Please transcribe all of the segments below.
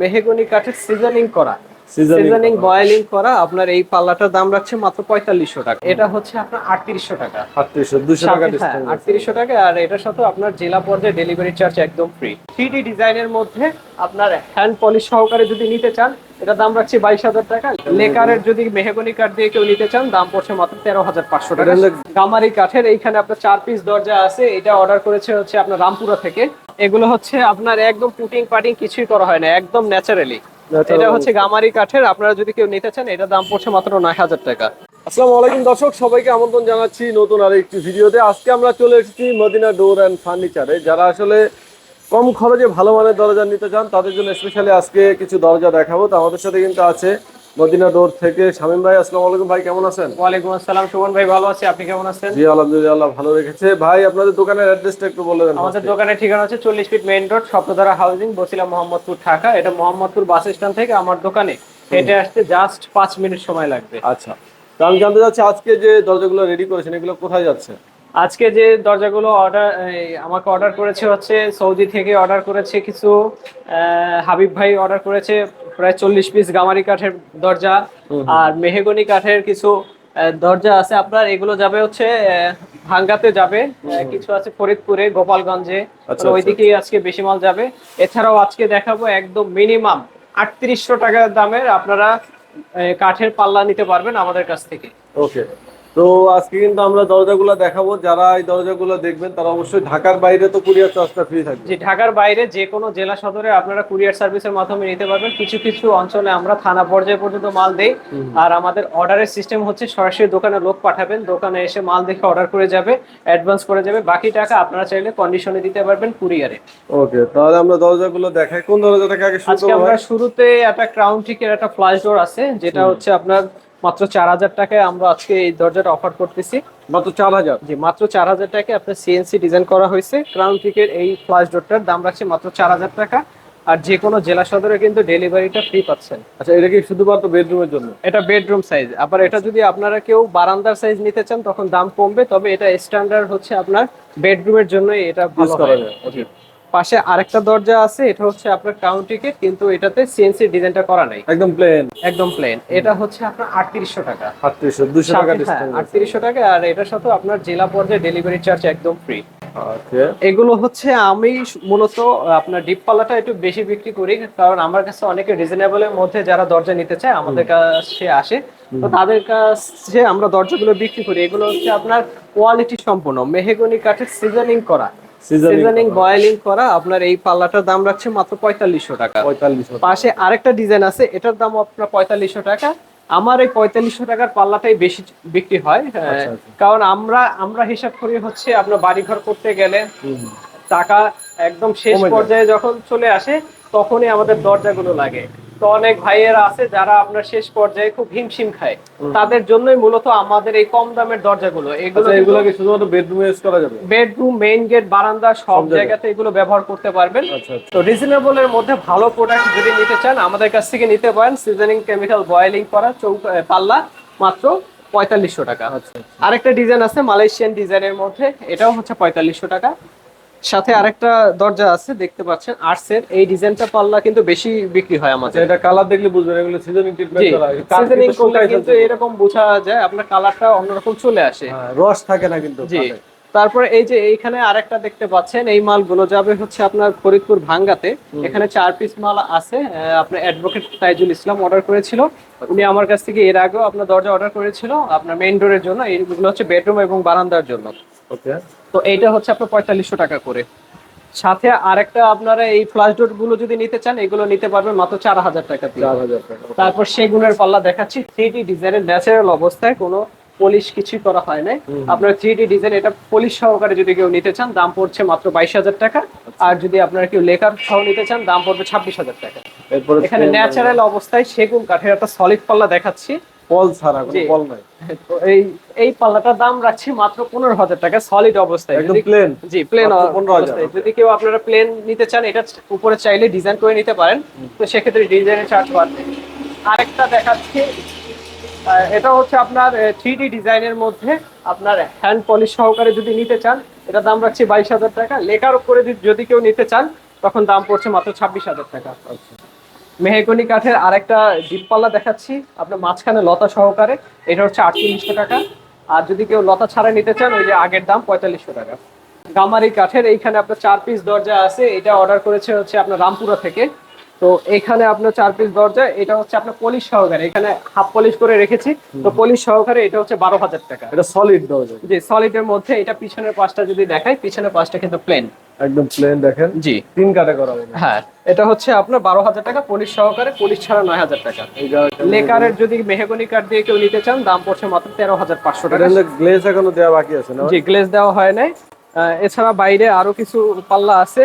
মেহেগনি কাঠের সিজনিং করা। Seasoning. Boiling করা আপনার এই পাল্লাটার দাম রাখছে মাত্র পঁয়তাল্লিশশো টাকা। এটা হচ্ছে আপনার আটত্রিশশো টাকা। আটত্রিশশো দুশো টাকা আটত্রিশশো টাকা আর এটার সাথে আপনার জেলা পর্যায়ে ডেলিভারি চার্জ একদম ফ্রি থ্রি ডিজাইনের মধ্যে আপনার হ্যান্ড পলিশ সহকারে যদি নিতে চান এটা দাম রাখছি বাইশ হাজার টাকা। লেকারের যদি মেহগনি কাঠ দিয়ে কেউ নিতে চান দাম পড়ছে মাত্র তেরো হাজার পাঁচশো টাকা। গামারি কাঠের এইখানে আপনার চার পিস দরজা আছে এটা অর্ডার করেছে হচ্ছে আপনার রামপুরা থেকে। এগুলো হচ্ছে আপনার একদম পুটিং পাটিং কিছুই করা হয় না একদম ন্যাচারালি এটা হচ্ছে গামারি কাঠের আপনারা যদি কেউ নিতে চান এটা দাম পড়ছে মাত্র নয় হাজার টাকা। আসসালামু আলাইকুম দর্শক সবাইকে আমন্ত্রণ জানাচ্ছি নতুন আর একটি ভিডিওতে। আজকে আমরা চলে এসেছি মদিনা ডোর অ্যান্ড ফার্নিচারে। যারা আসলে কম খরচে ভালো মানের দরজা নিতে চান তাদের জন্য স্পেশালি আজকে কিছু দরজা দেখাবো। তো আমাদের সাথে কিন্তু আছে মদিনা ডোর থেকে শামীম ভাই আসসালামু আলাইকুম ভাই কেমন আছেন? ওয়ালাইকুম আসসালাম সুমন ভাই ভালো আছি। আপনি কেমন আছেন? জি আলহামদুলিল্লাহ ভালো রেখেছে। ভাই আপনাদের দোকানের অ্যাড্রেসটা একটু বলে দেন আমাদের দোকানের ঠিকানা হচ্ছে চল্লিশ feet main road Saptadhara housing Bosila Mohammadpur Dhaka. এটা মোহাম্মদপুর বাস স্ট্যান্ড থেকে আমার দোকানে হেঁটে আসতে জাস্ট পাঁচ মিনিট সময় লাগবে। আচ্ছা। তো আমি জানতে চাচ্ছি আজকে যে দরজাগুলো রেডি করেছেন এগুলো কোথায় যাচ্ছে? আজকে যে দরজাগুলো অর্ডার আমাকে অর্ডার করেছে হচ্ছে সৌদি থেকে অর্ডার করেছে কিছু হাবিব ভাই অর্ডার করেছে প্রায় চল্লিশ পিস গামারি কাঠের দরজা আর মেহেগনি কাঠের কিছু দরজা আছে আপনার। এগুলো যাবে হচ্ছে ভাঙ্গাতে যাবে। কিছু আছে ফরিদপুরে গোপালগঞ্জে। আচ্ছা, ওইদিকেই আজকে বেশি মাল যাবে। এছাড়াও আজকে দেখাবো একদম মিনিমাম আটত্রিশশো টাকা দামের আপনারা কাঠের পাল্লা নিতে পারবেন আমাদের কাছ থেকে। ওকে। তো আজকে কিন্তু আমরা দরজাগুলো দেখাবো। যারা এই দরজাগুলো দেখবেন তারা অবশ্যই ঢাকার বাইরে তো কুরিয়ার চার্জটা ফ্রি থাকবে। যে ঢাকার বাইরে যে কোনো জেলা সদরে আপনারা কুরিয়ার সার্ভিসের মাধ্যমে নিতে পারবেন। কিছু কিছু অঞ্চলে আমরা থানা পর্যায়ে পর্যন্ত মাল দেই। আর আমাদের অর্ডারের সিস্টেম হচ্ছে সরাসরি দোকানে লোক পাঠাবেন। দোকানে এসে মাল দেখে অর্ডার করে যাবে অ্যাডভান্স করে যাবে। বাকি টাকা আপনারা চাইলে কন্ডিশনে দিতে পারবেন কুরিয়ারে। ওকে তাহলে আমরা দরজাগুলো দেখাই। কোন দরজাটাকে আগে শুরু আজকে আমরা শুরুতে একটা ক্রাউন টিকের একটা ফ্লাশ ডোর আছে যেটা হচ্ছে আপনার মাত্র চার হাজার টাকায় আমরা আজকে এই দরজাটা অফার করতেছি। মাত্র চার হাজার? জি মাত্র চার হাজার টাকায় আপনার সিএনসি ডিজাইন করা হয়েছে। ক্রাউন টিকের এই ফ্লাশ ডোরটার দাম রাখছে মাত্র চার হাজার টাকা। আর যে কোনো জেলা সদরে কিন্তু ডেলিভারিটা ফ্রি পাচ্ছেন। আচ্ছা এটা কি শুধুমাত্র বেডরুমের জন্য? এটা বেডরুম সাইজ আবার এটা যদি আপনারা কেউ বারান্দার সাইজ নিতে চান তখন দাম কমবে তবে এটা স্ট্যান্ডার্ড হচ্ছে আপনার বেডরুমের জন্য এটা ভালো করা যায়। পাশে আরেকটা দরজা আছে এটা হচ্ছে আপনার ক্রাউন টিকেট কিন্তু এটাতে সিএনসি ডিজাইনটা করা নাই। একদম প্লেন একদম প্লেন এটা হচ্ছে আপনার আটত্রিশশো টাকা। আটত্রিশশো দুশো টাকা ডিসকাউন্ট আটত্রিশশো টাকা আর এটার সাথে আপনার জেলা পর্যায়ে ডেলিভারি চার্জ একদম ফ্রি এগুলো হচ্ছে আমি মূলত আপনার ডিপ পাল্লাটা একটু বেশি বিক্রি করি কারণ আমার কাছে অনেকে রিজনেবলের মধ্যে যারা দরজা নিতে চায় আমাদের কাছে আসে তো তাদের কাছে আমরা দরজাগুলো বিক্রি করি। এগুলো হচ্ছে আপনার কোয়ালিটি সম্পূর্ণ মেহেগনি কাঠের সিজনিং করা। সিজনিং বয়েলিং করা। আপনার এই পাল্লাটার দাম রাখছে মাত্র পঁয়তাল্লিশশো টাকা। পঁয়তাল্লিশশো পাশে আরেকটা ডিজাইন আছে এটার দাম আপনার পঁয়তাল্লিশশো টাকা। আমার এই পঁয়তাল্লিশশো টাকার পাল্লাটাই বেশি বিক্রি হয় হ্যাঁ, আচ্ছা, আচ্ছা। কারণ আমরা আমরা হিসাব করি হচ্ছে আপনার বাড়িঘর করতে গেলে টাকা একদম শেষ পর্যায়ে যখন চলে আসে তখনই আমাদের দরজাগুলো লাগে। তো অনেক ভাইয়েরা আছে যারা আপনার শেষ পর্যায়ে খুব হিমশিম খায়। তাদের জন্যই মূলত আমাদের এই কম দামের দরজাগুলো। এগুলো আচ্ছা এগুলো কি শুধুমাত্র বেডরুমে ইউজ করা যাবে? বেডরুম মেইন গেট বারান্দা সব জায়গাতে এগুলো ব্যবহার করতে পারবেন। আচ্ছা আচ্ছা। তো রিজনেবল এর মধ্যে ভালো প্রোডাক্ট যদি নিতে চান আমাদের কাছ থেকে নিতে পারেন সিজনিং কেমিক্যাল বয়েলিং করা চৌক পাল্লা মাত্র পঁয়তাল্লিশশো টাকা। আরেকটা ডিজাইন আছে মালয়েশিয়ান ডিজাইনের মধ্যে এটাও হচ্ছে পঁয়তাল্লিশশো টাকা। সাথে আরেকটা দরজা আছে দেখতে পাচ্ছেন আর্টসের। এই ডিজাইনটা পাল্লা কিন্তু বেশি বিক্রি হয় আমাদের। এটা কালার দেখলে বুঝবেন এগুলো সিজনিং ট্রিটমেন্ট করা হয়। সিজনিং কিন্তু করলে কিন্তু এরকম বোঝা যায় আপনার কালারটা অন্যরকম চলে আসে। হ্যাঁ, রস থাকে না কিন্তু জি। তারপরে এই যে এইখানে আরেকটা দেখতে পাচ্ছেন এই মালগুলো যাবে হচ্ছে আপনার ফরিদপুর ভাঙ্গাতে। এখানে চার পিস মাল আছে আপনার অ্যাডভোকেট তাইজুল ইসলাম অর্ডার করেছিল। উনি আমার কাছ থেকে এর আগেও আপনার দরজা অর্ডার করেছিল আপনার মেইন ডোরের জন্য। এইগুলো হচ্ছে বেডরুম এবং বারান্দার জন্য। ওকে। তো এইটা হচ্ছে আপনার পঁয়তাল্লিশশো টাকা করে। সাথে আরেকটা আপনারা এই ফ্লাশ ডোরগুলো যদি নিতে চান এগুলো নিতে পারবেন মাত্র চার হাজার টাকা দিয়ে। তারপর সেগুনের পাল্লা দেখাচ্ছি থ্রি ডি ডিজাইনের ন্যাচারাল অবস্থায় কোনো পলিশ কিছুই করা হয় নাই। আপনার থ্রি ডি ডিজাইন এটা পলিশ সহকারে যদি কেউ নিতে চান দাম পড়ছে মাত্র বাইশ হাজার টাকা। আর যদি আপনারা কেউ লেকার সহ নিতে চান দাম পড়বে ছাব্বিশ হাজার টাকা। এখানে ন্যাচারাল অবস্থায় সেগুন কাঠের একটা সলিড পাল্লা দেখাচ্ছি। পল ছাড়া কোনো জি। নাই। তো এই এই পাল্লাটার দাম রাখছি মাত্র পনেরো হাজার টাকা সলিড অবস্থায়। একদম প্লেন জি প্লেন মাত্র 15,000 অবস্থায়। যদি কেউ আপনারা প্লেন নিতে চান এটা উপরে চাইলে ডিজাইন করে নিতে পারেন। তো সেক্ষেত্রে ডিজাইনের চার্জ বাড়বে। আরেকটা দেখাচ্ছি। এটা হচ্ছে আপনার থ্রি ডি ডিজাইনের মধ্যে আপনার হ্যান্ড পলিশ সহকারে যদি নিতে চান এটা দাম রাখছি বাইশ হাজার টাকা। লেখার উপরে যদি- যদি কেউ নিতে চান তখন দাম পড়ছে মাত্র ছাব্বিশ হাজার টাকা। মেহগনি কাঠের আরেকটা ডিপ পাল্লা দেখাচ্ছি। আপনার মাঝখানে লতা সহকারে। এটা হচ্ছে আটচল্লিশশো টাকা। আর যদি কেউ লতা ছাড়া নিতে চান ওই যে আগের দাম পঁয়তাল্লিশশো টাকা। গামারি কাঠের এইখানে আপনার চার পিস দরজা আছে। এটা অর্ডার করেছে হচ্ছে আপনার রামপুরা থেকে। তো এখানে আপনার চার পিস দরজা। এটা হচ্ছে আপনার পলিশ সহকারে। এখানে হাফ পলিশ করে রেখেছি। তো পলিশ সহকারে এটা হচ্ছে বারো হাজার টাকা। এটা সলিড দরজা। জি সলিডের মধ্যে এটা পিছনের পাশটা যদি দেখায় পিছনের পাশটা কিন্তু প্লেন একদম প্লেন দেখেন। জি। তিন কাটে করা হ্যাঁ এটা হচ্ছে আপনার বারো হাজার টাকা পুলিশ সহকারে পুলিশ ছাড়া নয় হাজার টাকা। লেকারের যদি মেহগনি কাঠ দিয়ে কেউ নিতে চান দাম পড়ছে মাত্র তেরো হাজার পাঁচশো টাকা। গ্লেজ এখনও দেওয়া বাকি আছে না? জি গ্লেজ দেওয়া হয় নাই। এছাড়া বাইরে আরও কিছু পাল্লা আছে।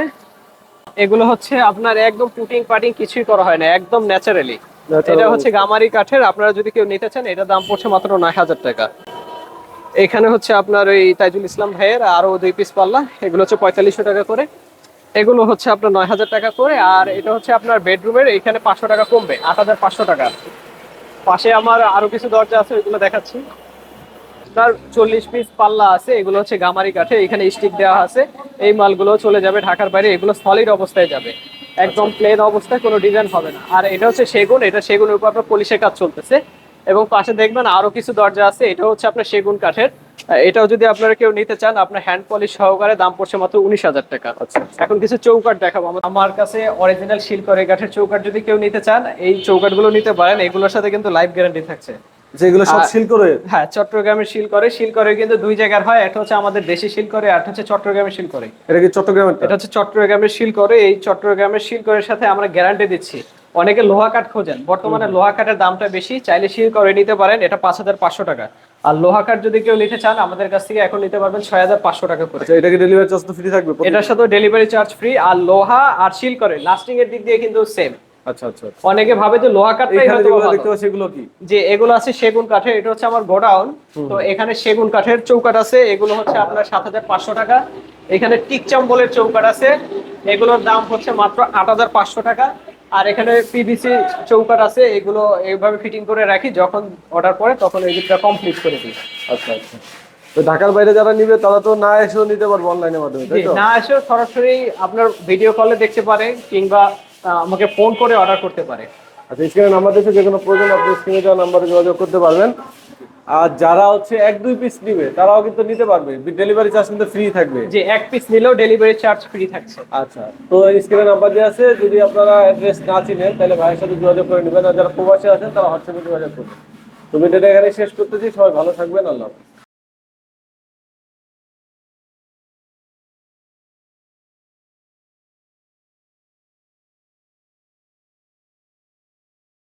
এগুলো হচ্ছে আপনার একদম পুটিং পাটিং কিছুই করা হয় না একদম ন্যাচারালি এটা হচ্ছে গামারি কাঠের আপনারা যদি কেউ নিতে চান এটা দাম পড়ছে মাত্র নয় হাজার টাকা। এখানে হচ্ছে আপনার ওই তাইজুল ইসলাম ভাইয়ের আরও দুই পিস পাল্লা। এগুলো হচ্ছে পঁয়তাল্লিশশো টাকা করে। এগুলো হচ্ছে আপনার নয় হাজার টাকা করে আর এটা হচ্ছে আপনার বেডরুমের এখানে পাঁচশো টাকা কমবে, আট হাজার পাঁচশো টাকা। পাশে আমার আরও কিছু দরজা আছে, ওইগুলো দেখাচ্ছি। আপনার চল্লিশ পিস পাল্লা আছে, এগুলো হচ্ছে গামারি কাঠে, এখানে স্টিক দেওয়া আছে। এই মালগুলো চলে যাবে ঢাকার বাইরে, এগুলো সলিড অবস্থায় যাবে। একদম প্লেন অবস্থায় কোনো ডিজাইন হবে না। আর এটা হচ্ছে সেগুন, এটা সেগুনের উপর আপনার পলিশের কাজ চলতেছে। এবং পাশে দেখবেন আরও কিছু দরজা আছে এটা হচ্ছে আপনার সেগুন কাঠের। এটাও যদি আপনারা কেউ নিতে চান আপনার হ্যান্ড পলিশ সহকারে দাম পড়ছে মাত্র উনিশ হাজার টাকা। এখন কিছু চৌকাট দেখাবো। আমার- কাছে অরিজিনাল শিলকরে কাঠের চৌকাট যদি কেউ নিতে চান এই চৌকাটগুলো নিতে পারেন। এগুলোর সাথে কিন্তু লাইফ গ্যারান্টি থাকছে। যেগুলো সব সিল করে হ্যাঁ চট্টগ্রামের শিল করে শিল করে কিন্তু দুই জায়গার হয়। একটা হচ্ছে আমাদের দেশি শিল করে আর হচ্ছে চট্টগ্রামের শিল করে এটা কি চট্টগ্রামের এটা হচ্ছে চট্টগ্রামের শিল করে এই চট্টগ্রামের শিল করের সাথে আমরা গ্যারান্টি দিচ্ছি। অনেকে লোহা কাঠ খোঁজেন। বর্তমানে লোহা কাঠের দামটা বেশি চাইলে শিল করে নিতে পারেন এটা পাঁচ হাজার পাঁচশো টাকা। আর লোহা কাঠ যদি কেউ নিতে চান আমাদের কাছ থেকে এখন নিতে পারবেন ছয় হাজার পাঁচশো টাকা করে। আচ্ছা এটা কি ডেলিভারি চার্জ তো ফ্রি থাকবে? এটার সাথে ডেলিভারি চার্জ ফ্রি আর লোহা আর শিল করে লাস্টিং এর দিক দিয়ে কিন্তু সেম আচ্ছা আচ্ছা। অনেকে ভাবে যে লোহা কাঠটাই হয়তো ভালো। দেখতে পাচ্ছি কি? যে এগুলো আছে সেগুন কাঠের এটা হচ্ছে আমার গোডাউন। তো এখানে সেগুন কাঠের চৌকাট আছে এগুলো হচ্ছে আপনার সাত হাজার পাঁচশো টাকা। এখানে টিক চাম্বলের চৌকাট আছে এগুলোর দাম হচ্ছে মাত্র আট হাজার পাঁচশো টাকা। আর এখানে পিভিসি চৌকাট আছে এগুলো এইভাবে ফিটিং করে রাখি যখন অর্ডার পরে তখন এই দিকটা কমপ্লিট করে দিই। আচ্ছা আচ্ছা। তো ঢাকার বাইরে যারা নিবে তারা তো না এসেও নিতে পারবে অনলাইনের মাধ্যমে তাই তো? না এসেও সরাসরি আপনার ভিডিও কলে দেখতে পারে কিংবা আমাকে ফোন করে অর্ডার করতে পারে। আচ্ছা স্ক্রিনে নাম্বার দিয়েছে যে কোনো প্রয়োজন আপনি স্ক্রিনে দেওয়া নাম্বারে যোগাযোগ করতে পারবেন। আর যারা হচ্ছে এক দুই পিস নিবে তারাও কিন্তু নিতে পারবে। ডেলিভারি চার্জ কিন্তু ফ্রি থাকবে। যে এক পিস নিলেও ডেলিভারি চার্জ ফ্রি থাকছে। আচ্ছা তো স্ক্রিনে নাম্বার দেওয়া আছে যদি আপনারা অ্যাড্রেস না চিনেন তাহলে ভাইয়ের সাথে যোগাযোগ করে নেবেন আর যারা প্রবাসী আছেন তারা হোয়াটসঅ্যাপে যোগাযোগ করবেন। তো ভিডিওটা এখানে শেষ করতেছি সবাই ভালো থাকবেন আল্লাহ হাফেজ।